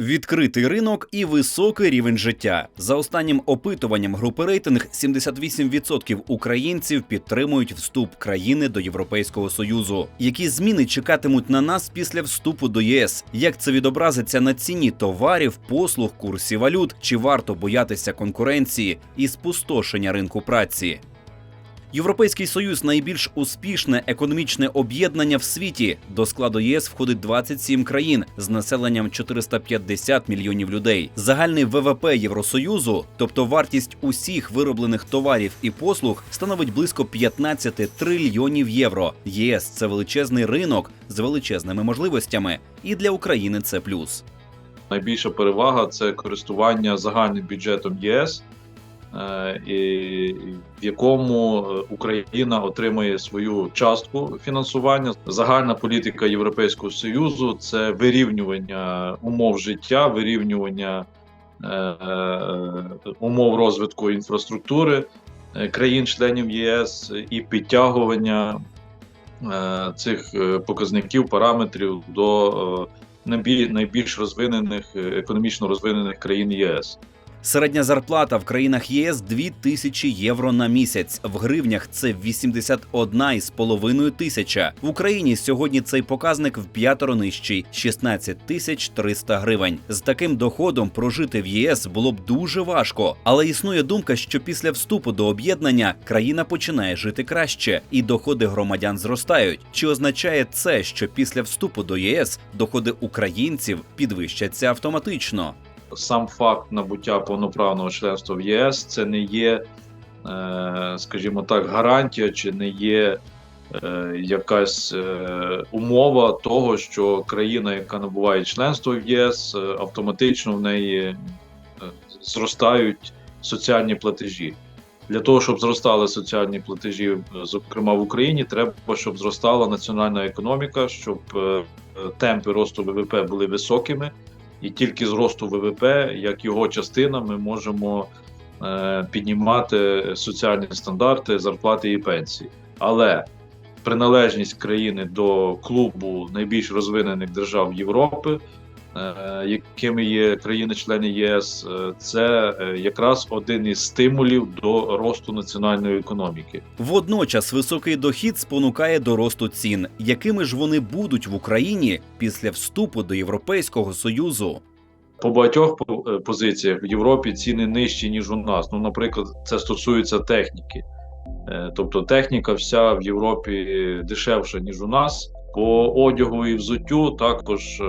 Відкритий ринок і високий рівень життя. За останнім опитуванням групи рейтинг 78% українців підтримують вступ країни до Європейського союзу. Які зміни чекатимуть на нас після вступу до ЄС? Як це відобразиться на ціні товарів, послуг, курсі валют? Чи варто боятися конкуренції і спустошення ринку праці? Європейський союз найбільш успішне економічне об'єднання в світі. До складу ЄС входить 27 країн з населенням 450 мільйонів людей. Загальний ВВП Євросоюзу, тобто вартість усіх вироблених товарів і послуг, становить близько 15 трильйонів євро. ЄС це величезний ринок з величезними можливостями, і для України це плюс. Найбільша перевага це користування загальним бюджетом ЄС, в якому е, Україна отримує свою частку фінансування. Загальна політика Європейського союзу це вирівнювання умов життя, вирівнювання е, е, умов розвитку інфраструктури е, країн-членів ЄС і підтягування е, цих е, показників, параметрів до е, найбільш розвинених е, економічно розвинених країн ЄС. Середня зарплата в країнах ЄС 2 тисячі євро на місяць. В гривнях це 81,5 тисяча. В Україні сьогодні цей показник в п'ятеро нижчий 16 тисяч 300 гривень. З таким доходом прожити в ЄС було б дуже важко. Але існує думка, що після вступу до об'єднання країна починає жити краще, і доходи громадян зростають. Чи означає це, що після вступу до ЄС доходи українців підвищаться автоматично? Сам факт набуття повноправного членства в ЄС це не є, е, скажімо так, гарантія чи не є е, якась е, умова того, що країна, яка набуває членство в єС, автоматично в неї зростають соціальні платежі. Для того, щоб зростали соціальні платежі, зокрема в Україні, треба, щоб зростала національна економіка, щоб темпи росту ВВП були високими, і тільки з росту ВВП, як його частина, ми можемо е, піднімати соціальні стандарти, зарплати і пенсії. Але приналежність країни до клубу найбільш розвинених держав Європи, якими є країни-члени ЄС, е, це е, якраз один із стимулів до росту національної економіки. Водночас високий дохід спонукає до росту цін. Якими ж вони будуть в Україні після вступу до Європейського союзу? По багатьох по- е, позиціях в Європі ціни нижчі, ніж у нас. Ну, наприклад, це стосується техніки. Е, Тобто техніка вся в Європі дешевша, ніж у нас. По одягу і взуттю також е,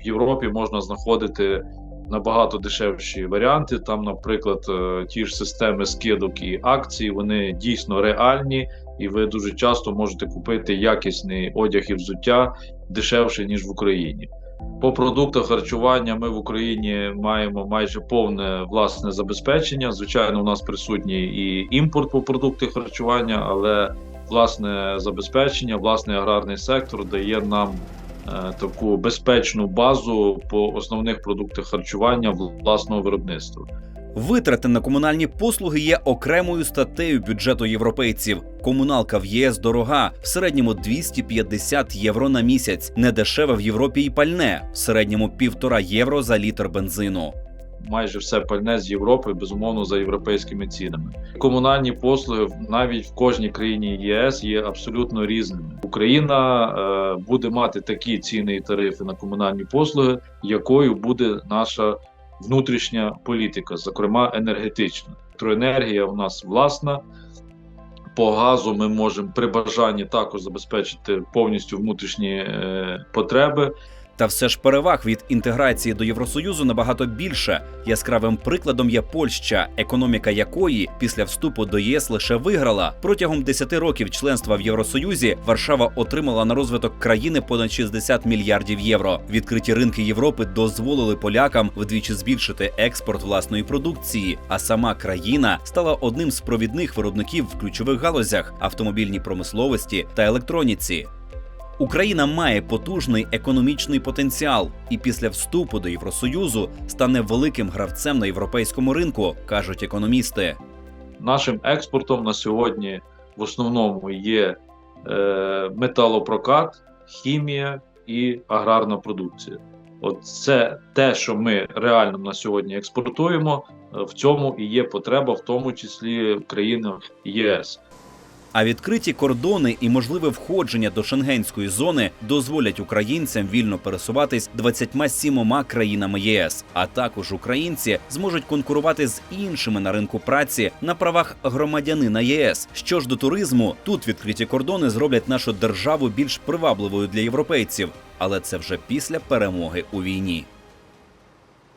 в Європі можна знаходити набагато дешевші варіанти. Там, наприклад, е, ті ж системи скидок і акцій, вони дійсно реальні, і ви дуже часто можете купити якісний одяг і взуття дешевше, ніж в Україні. По продуктах харчування ми в Україні маємо майже повне власне забезпечення. Звичайно, у нас присутній і імпорт по продуктах харчування, але власне забезпечення, власний аграрний сектор дає нам е, таку безпечну базу по основних продуктах харчування власного виробництва. Витрати на комунальні послуги є окремою статтею бюджету європейців. Комуналка в ЄС дорога, в середньому 250 євро на місяць. Недешеве в Європі і пальне, в середньому півтора євро за літр бензину. Майже все пальне з Європи, безумовно, за європейськими цінами. Комунальні послуги навіть в кожній країні ЄС є абсолютно різними. Україна е, буде мати такі ціни і тарифи на комунальні послуги, якою буде наша внутрішня політика, зокрема енергетична. Електроенергія у нас власна. По газу ми можемо при бажанні також забезпечити повністю внутрішні е, потреби. Та все ж переваг від інтеграції до Євросоюзу набагато більше. Яскравим прикладом є Польща, економіка якої після вступу до ЄС лише виграла. Протягом 10 років членства в Євросоюзі Варшава отримала на розвиток країни понад 60 мільярдів євро. Відкриті ринки Європи дозволили полякам вдвічі збільшити експорт власної продукції. А сама країна стала одним з провідних виробників в ключових галузях автомобільній промисловості та електроніці. Україна має потужний економічний потенціал і після вступу до Євросоюзу стане великим гравцем на європейському ринку, кажуть економісти. Нашим експортом на сьогодні в основному є е, металопрокат, хімія і аграрна продукція. От це те, що ми реально на сьогодні експортуємо. е, В цьому і є потреба, в тому числі в країнах ЄС. А відкриті кордони і можливе входження до шенгенської зони дозволять українцям вільно пересуватись 27 країнами ЄС. А також українці зможуть конкурувати з іншими на ринку праці на правах громадянина ЄС. Що ж до туризму, тут відкриті кордони зроблять нашу державу більш привабливою для європейців, але це вже після перемоги у війні.